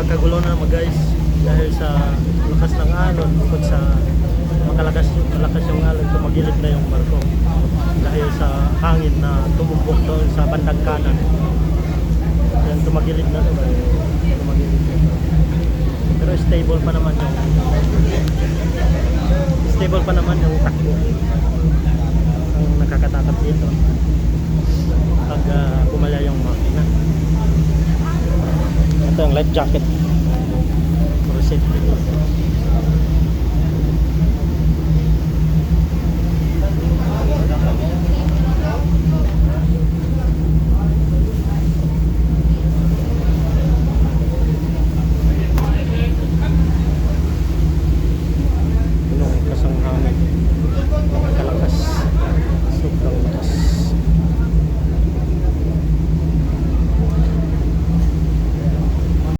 Kakagulo na naman guys dahil sa lakas ng alon bukod sa makalakas malakas yung alon tumagilid na yung barko dahil sa hangin na tumumbok doon sa bandang kanan. Yan tumagilid na diba? Tumagilid pero stable pa naman yung stable pa naman yung takbo. Ang nakakatakot dito. Pag uh, yung makina ito yung life jacket